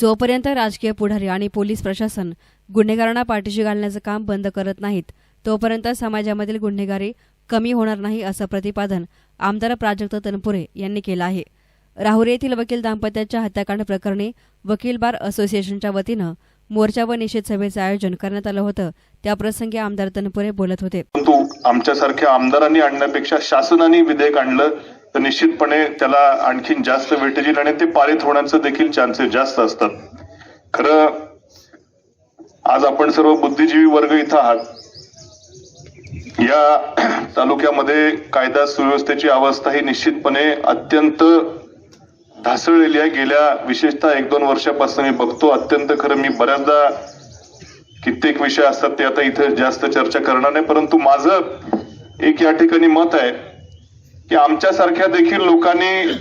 जोपर्यंत राजकीय पुढारी आणि पोलीस प्रशासन गुन्हेगारांना पाठीशी घालण्याचं काम बंद करत नाहीत तोपर्यंत समाजामधील गुन्हेगारी कमी होणार नाही असं प्रतिपादन आमदार प्राजक्त तनपुरे यांनी केलं आहे. राहुरी येथील वकील दाम्पत्याच्या हत्याकांड प्रकरणी वकील बार असोसिएशनच्या वतीनं मोर्चा व निषेध सभेचं आयोजन करण्यात आलं होतं. त्याप्रसंगी आमदार तनपुरे बोलत होते. परंतु आमच्यासारख्या आमदारांनी आणण्यापेक्षा शासनाने विधेयक आणलं तर निश्चितपणे त्याला आणखीन जास्त वेटेज येईल आणि ते पारित होण्याचं देखील चान्सेस जास्त असतात. खरं आज आपण सर्व बुद्धिजीवी वर्ग इथं आहात. या तालुक्यामध्ये कायदा सुव्यवस्थेची अवस्था ही निश्चितपणे अत्यंत ढासळलेली आहे. गेल्या विशेषतः एक दोन वर्षापासून मी बघतो अत्यंत खरं मी बऱ्याचदा कित्येक विषय असतात ते आता इथं जास्त चर्चा करणार नाही. परंतु माझं एक या ठिकाणी मत आहे की आमच्यासारख्या देखील लोकांनी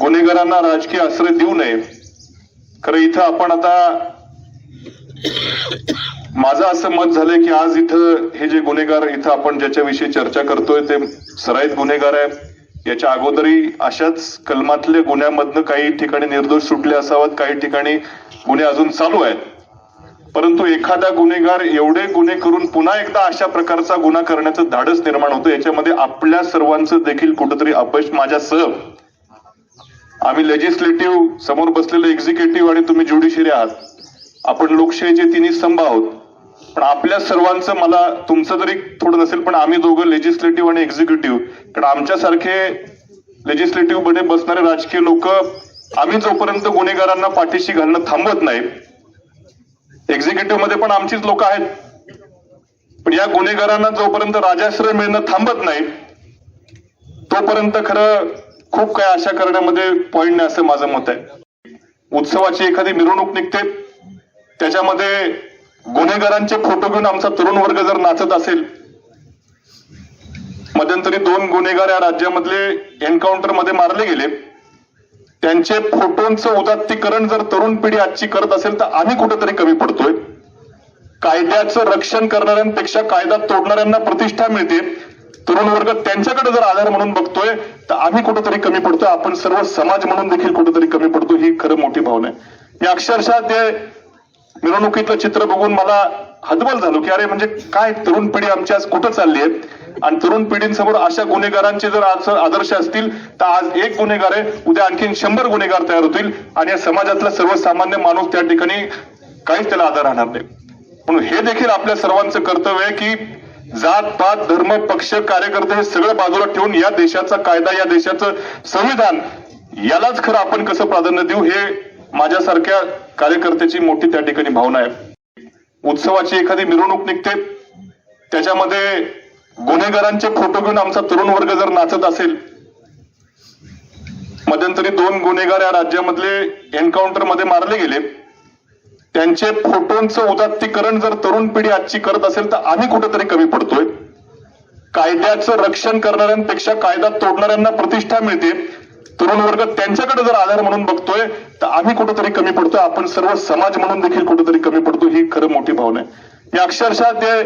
गुन्हेगारांना राजकीय आश्रय देऊ नये. खरं इथं आपण आता माझं असं मत झालंय की आज इथं हे जे गुन्हेगार इथं आपण ज्याच्याविषयी चर्चा करतोय ते सराईत गुन्हेगार आहे. याच्या अगोदरही अशाच कलमातल्या गुन्ह्यामधनं काही ठिकाणी निर्दोष सुटले असावेत काही ठिकाणी गुन्हे अजून चालू आहेत. परंतु एखादा गुन्हेगार एवढे गुन्हे करून पुन्हा एकदा अशा प्रकारचा गुन्हा करण्याचं धाडस निर्माण होतं याच्यामध्ये आपल्या सर्वांचं देखील कुठंतरी अपयश माझ्या सह. आम्ही लेजिस्लेटिव्ह समोर बसलेलं एक्झिक्युटिव्ह आणि तुम्ही ज्युडिशरी आहात. आपण लोकशाहीचे तिन्ही स्तंभ आहोत. पण आपल्या सर्वांचं मला तुमचं जरी थोडं नसेल पण आम्ही दोघं लेजिस्लेटिव्ह आणि एक्झिक्युटिव्ह कारण आमच्यासारखे लेजिस्लेटिव्हमध्ये बसणारे राजकीय लोक आम्ही जोपर्यंत गुन्हेगारांना पाठीशी घालणं थांबत नाही एक्झिक्युटिव्हमध्ये पण आमचीच लोक आहेत. पण या गुन्हेगारांना जोपर्यंत राजाश्रय मिळणं थांबत नाही तोपर्यंत खरं खूप काही आशा करण्यामध्ये पॉइंट नाही असं माझं मत आहे. उत्सवाची एखादी मिरवणूक निघते त्याच्यामध्ये गुन्हेगारांचे फोटो घेऊन आमचा तरुण वर्ग जर नाचत असेल मध्यंतरी दोन गुन्हेगार या राज्यामधले एन्काउंटरमध्ये मारले गेले. त्यांचे फोटोंचं उदात्तीकरण जर तरुण पिढी आजची करत असेल तर आम्ही कुठेतरी कमी पडतोय. कायद्याचं रक्षण करणाऱ्यांपेक्षा कायदा तोडणाऱ्यांना प्रतिष्ठा मिळते. तरुण वर्ग त्यांच्याकडे जर आधार म्हणून बघतोय तर आम्ही कुठेतरी कमी पडतोय. आपण सर्व समाज म्हणून देखील कुठेतरी कमी पडतो ही खरं मोठी भावना आहे. मी अक्षरशः ते मिरवणुकीतलं चित्र बघून मला हतबल झालो की अरे म्हणजे काय तरुण पिढी आमची आज कुठं चालली आहे? आणि तरुण पिढींसमोर अशा गुन्हेगारांचे जर आज आदर्श असतील तर आज एक गुन्हेगार आहे उद्या आणखीन शंभर गुन्हेगार तयार होतील. आणि या समाजातला सर्वसामान्य माणूस त्या ठिकाणी काहीच त्याला आधार राहणार नाही. म्हणून हे देखील आपल्या सर्वांचं कर्तव्य आहे की जात पात धर्म पक्ष कार्यकर्ते हे सगळं बाजूला ठेवून या देशाचा कायदा या देशाचं संविधान यालाच खरं आपण कसं प्राधान्य देऊ हे माझ्यासारख्या कार्यकर्त्याची मोठी त्या ठिकाणी भावना आहे. उत्सवाची एखादी मिरवणूक निघते त्याच्यामध्ये गुन्हेगारांचे फोटो घेऊन आमचा तरुण वर्ग जर नाचत असेल मध्यंतरी दोन गुन्हेगार या राज्यामधले एन्काउंटरमध्ये मारले गेले. त्यांचे फोटोंचं उदात्तीकरण जर तरुण पिढी आजची करत असेल तर आम्ही कुठेतरी कमी पडतोय. कायद्याचं रक्षण करणाऱ्यांपेक्षा कायदा तोडणाऱ्यांना प्रतिष्ठा मिळते. तरुण वर्ग त्यांच्याकडे जर आधार म्हणून बघतोय तर आम्ही कुठेतरी कमी पडतोय. आपण सर्व समाज म्हणून देखील कुठेतरी कमी पडतो ही खरं मोठी भावना आहे. अक्षरशः ते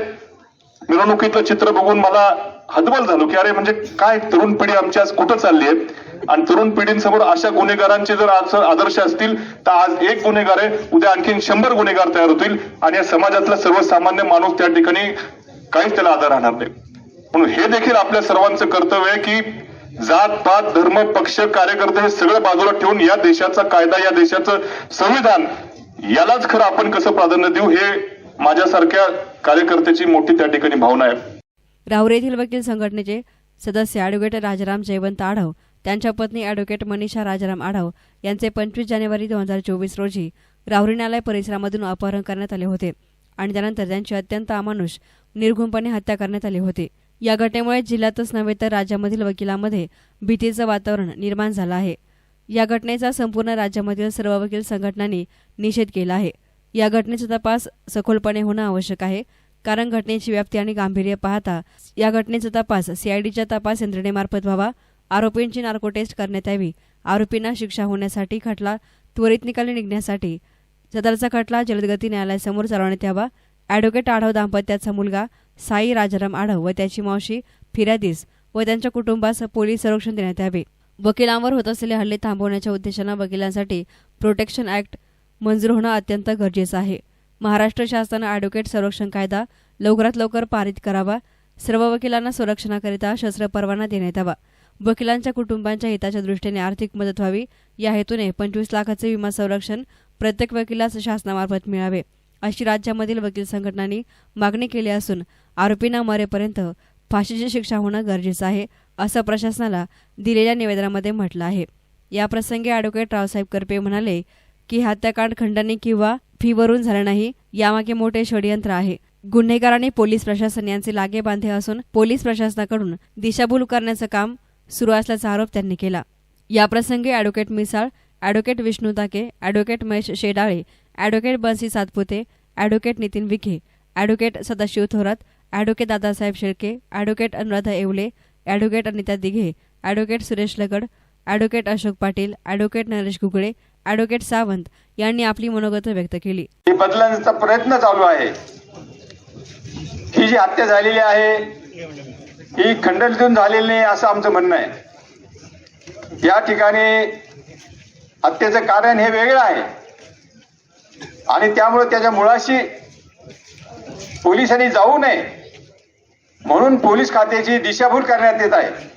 मिरवणुकीतलं चित्र बघून मला हतबल झालो की अरे म्हणजे काय तरुण पिढी आमची आज कुठं चालली आहे? आणि तरुण पिढींसमोर अशा गुन्हेगारांचे जर आज आदर्श असतील तर आज एक गुन्हेगार आहे उद्या आणखीन शंभर गुन्हेगार तयार होतील आणि या समाजातला सर्वसामान्य माणूस त्या ठिकाणी काहीच त्याला आधार राहणार नाही. म्हणून हे देखील आपल्या सर्वांचं कर्तव्य आहे की जात पात धर्म पक्ष कार्यकर्ते हे सगळं बाजूला ठेवून या देशाचा कायदा या देशाचं संविधान यालाच खरं आपण कसं प्राधान्य देऊ हे माझ्यासारख्या कार्यकर्त्याची मोठी त्या ठिकाणी भावना आहे. राहुरी येथील वकील संघटनेचे सदस्य अॅडव्होकेट राजाराम जयवंत आढाव त्यांच्या पत्नी अॅडव्होकेट मनीषा राजाराम आढाव यांचे पंचवीस जानेवारी दोन हजार चोवीस रोजी राहुरी न्यायालय परिसरामधून अपहरण करण्यात आले होते आणि त्यानंतर त्यांची अत्यंत अमानुष निर्घुमपणे हत्या करण्यात आली होती. या घटनेमुळे जिल्ह्यातच नव्हे तर राज्यामधील वकिलांमध्ये भीतीचं वातावरण निर्माण झालं आहे. या घटनेचा संपूर्ण राज्यामधील सर्व वकील संघटनांनी निषेध केला आहे. या घटनेचा तपास सखोलपणे होणं आवश्यक आहे. कारण घटनेची व्याप्ती आणि गांभीर्य पाहता या घटनेचा तपास सीआयडीच्या तपास यंत्रणेमार्फत व्हावा. आरोपींची नार्को टेस्ट करण्यात यावी. आरोपींना शिक्षा होण्यासाठी खटला त्वरित निकाली निघण्यासाठी. सदरचा खटला जलदगती न्यायालयासमोर चालवण्यात यावा. ॲडव्होकेट आढाव दाम्पत्याचा मुलगा साई राजाराम आढाव व त्याची मावशी फिर्यादीस व त्यांच्या कुटुंबास पोलीस संरक्षण देण्यात यावे. वकिलांवर होत असलेले हल्ले थांबवण्याच्या उद्देशानं वकिलांसाठी प्रोटेक्शन ॲक्ट मंजूर होणं अत्यंत गरजेचं आहे. महाराष्ट्र शासनानं ॲडव्होकेट संरक्षण कायदा लवकरात लवकर पारित करावा. सर्व वकिलांना संरक्षणाकरिता शस्त्र परवाना देण्यात यावा. वकिलांच्या कुटुंबांच्या हिताच्या दृष्टीने आर्थिक मदत व्हावी. या हेतूने पंचवीस लाखाचे विमा संरक्षण प्रत्येक वकिलास शासनामार्फत मिळावे. अशी राज्यामधील वकील संघटनांनी मागणी केली असून आरोपींना मरेपर्यंत फाशीची शिक्षा होणं गरजेचं आहे असं प्रशासनाला दिलेल्या निवेदनामध्ये म्हटलं आहे. याप्रसंगी ॲडव्होकेट रावसाहेब करपे म्हणाले की हत्याकांड खंडणी किंवा फीवरून झालं नाही यामागे मोठे षडयंत्र आहे. गुन्हेगार आणि पोलीस प्रशासन यांचे लागे बांधे असून पोलीस प्रशासनाकडून दिशाभूल करण्याचं काम सुरू असल्याचा आरोप त्यांनी केला. याप्रसंगी advocate Misal advocate Vishnu Take advocate Mahesh Shedale advocate Bansi Satpute advocate Nitin Vikhe advocate Sadashiv Thorat advocate Dadasaheb Shelke advocate Anuradha Yewale advocate Anita Dighe advocate Suresh Lagad advocate Ashok Patil advocate Naresh Ghugale advocate Sawant यांनी आपली मनोगत व्यक्त केली. हे बदलण्याचा प्रयत्न चालू आहे. ही जी हत्या झालेली आहे ही खंडणीतून झालेली नाही असं आमचं म्हणणं आहे. या ठिकाणी हत्येचं कारण हे वेगळं आहे. आणि त्यामुळे त्याच्या मुळाशी पोलिसांनी जाऊ नये. म्हणून पोलीस खात्याची दिशाभूल करण्यात येत आहे.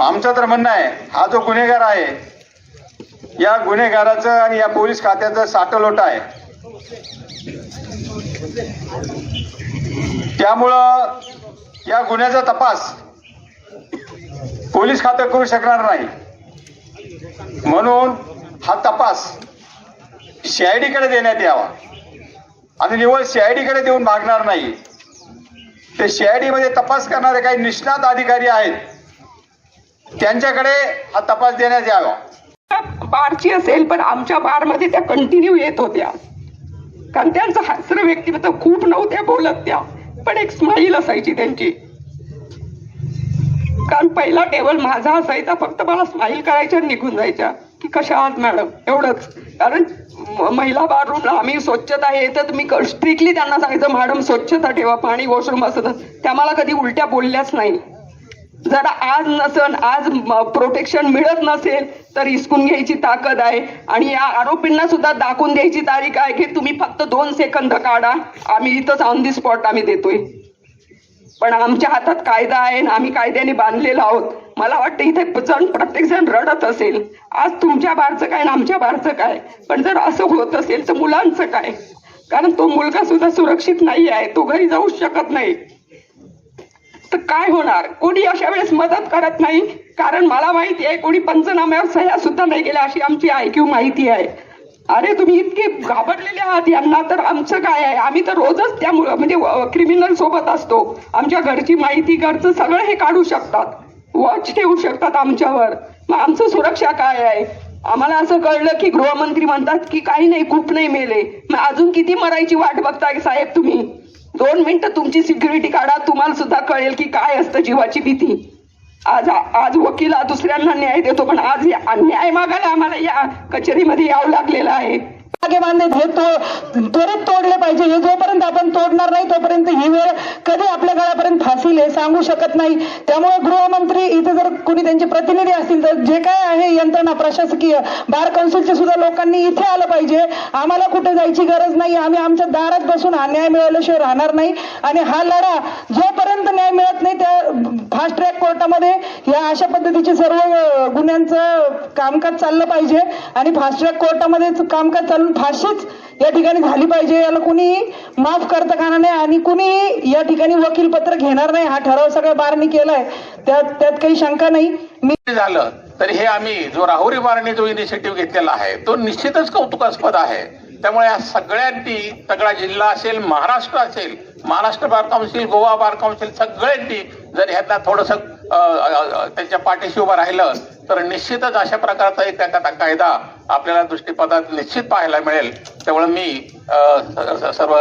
आमचं तर म्हणणं आहे हा जो गुन्हेगार आहे या गुन्हेगाराचं आणि या पोलीस खात्याचं साठलोट आहे. त्यामुळं या गुन्ह्याचा तपास पोलीस खातं करू शकणार नाही. म्हणून हा तपास सीआयडीकडे देण्यात यावा. आणि निवळ सीआयडीकडे देऊन भागणार नाही. ते सीआयडीमध्ये तपास करणारे काही निष्णात अधिकारी आहेत. त्यांच्याकडे हा तपास देण्यात यावा. बारची असेल पण आमच्या बारमध्ये त्या कंटिन्यू येत होत्या. कारण त्यांचं हास्त्र व्यक्तिमत्व खूप नव्हत्या बोलत त्या. पण एक स्माईल असायची त्यांची. कारण पहिला टेबल माझा असायचा फक्त मला स्माईल करायच्या आणि निघून जायच्या. की कशा आहात मॅडम एवढंच. कारण महिला बाथरूमला आम्ही स्वच्छता हे तर मी स्ट्रिक्टली त्यांना सांगायचं मॅडम स्वच्छता ठेवा पाणी वॉशरूम असं त्या मला कधी उलट्या बोलल्याच नाही. जर आज नसन आज प्रोटेक्शन मिळत नसेल तर हिसकून घ्यायची ताकद आहे. आणि या आरोपींना सुद्धा दाखवून द्यायची तारीख आहे की तुम्ही फक्त दोन सेकंद काढा. आम्ही इथंच ऑन दी स्पॉट आम्ही देतोय. पण आमच्या हातात कायदा आहे आणि आम्ही कायद्याने बांधलेला आहोत. मला वाटतं इथे जण प्रत्येक जण रडत असेल. आज तुमच्या बारचं काय आणि आमच्या बारचं काय? पण जर असं होत असेल तर मुलांचं काय? कारण तो मुलगा सुद्धा सुरक्षित नाही आहे तो घरी जाऊ शकत नाही. तर काय होणार? कोणी अशा वेळेस मदत करत नाही? कारण मला माहिती आहे कोणी पंचनाम्यावर सह्या सुद्धा नाही केल्या अशी आमची ऐकीव माहिती आहे. अरे तुम्ही इतके घाबरलेले आहात यांना तर आमचं काय आहे? आम्ही तर रोजच त्यामुळं म्हणजे क्रिमिनल सोबत असतो. आमच्या घरची माहिती घरचं सगळं हे काढू शकतात. वॉच ठेवू शकतात आमच्यावर. मग आमचं सुरक्षा काय आहे? आम्हाला असं कळलं की गृहमंत्री म्हणतात की काही नाही खूप नाही मेले. मग अजून किती मरायची वाट बघताय साहेब तुम्ही? दोन मिनिटं तुमची सिक्युरिटी काढा तुम्हाला सुद्धा कळेल की काय असतं जीवाची भीती. आज आज वकील दुसऱ्यांना न्याय देतो पण आज अन्याय न्याय मागायला आम्हाला या कचेरीमध्ये यावं लागलेलं आहे. मागे बांधले हे तो त्वरित तोडले पाहिजे. हे जोपर्यंत आपण तोडणार नाही तोपर्यंत ही वेळ कधी आपल्या गळापर्यंत फासील हे सांगू शकत नाही. त्यामुळे गृहमंत्री इथे जर कोणी त्यांचे प्रतिनिधी असतील तर जे काय आहे यंत्रणा प्रशासकीय बार कौन्सिलचे सुद्धा लोकांनी इथे आलं पाहिजे. आम्हाला कुठे जायची गरज नाही. आम्ही आमच्या दारात बसून हा न्याय मिळवल्याशिवाय राहणार नाही. आणि हा लढा जोपर्यंत न्याय मिळत नाही त्या फास्ट ट्रॅक कोर्टामध्ये या अशा पद्धतीचे सर्व गुन्ह्यांचं कामकाज चाललं पाहिजे. आणि फास्ट ट्रॅक कोर्टामध्ये कामकाज चालून फाशीच या ठिकाणी झाली पाहिजे. याला कुणी माफ करता कामा नाही आणि कुणी या ठिकाणी वकील पत्र घेणार नाही. हा ठराव सगळ्या बारणी केलाय. त्यात त्यात काही शंका नाही. मी झालं तर हे आम्ही जो राहुरी बारणी जो इनिशिएटिव्ह घेतलेला आहे तो निश्चितच कौतुकास्पद आहे. त्यामुळे या सगळ्यांनी सगळा जिल्हा असेल महाराष्ट्र असेल Maharashtra bar council Goa bar council सगळ्यांनी जर ह्यांना थोडंसं त्यांच्या पाठीशी उभं राहिलं तर निश्चितच अशा प्रकारचा एक एखादा कायदा आपल्याला दृष्टीपदात निश्चित पाहायला मिळेल. त्यामुळे मी सर्व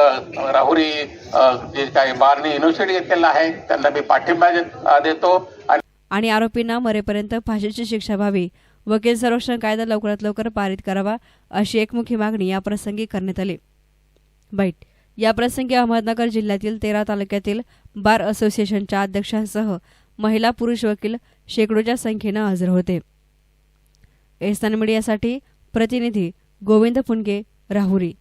राहुरी जे काही बारने युनिव्हर्सिटी घेतलेला आहे त्यांना मी पाठिंबा देतो. आणि आणि आरोपींना मरेपर्यंत फाशीची शिक्षा व्हावी. वकील संरक्षण कायदा लवकरात लवकर पारित करावा अशी एकमुखी मागणी याप्रसंगी करण्यात आली. बैठ याप्रसंगी अहमदनगर जिल्ह्यातील तेरा तालुक्यातील बार असोसिएशनच्या अध्यक्षांसह महिला पुरुष वकील शेकडोच्या संख्येनं हजर होते. एस्तान मीडियासाठी प्रतिनिधी गोविंद फुंडके राहुरी.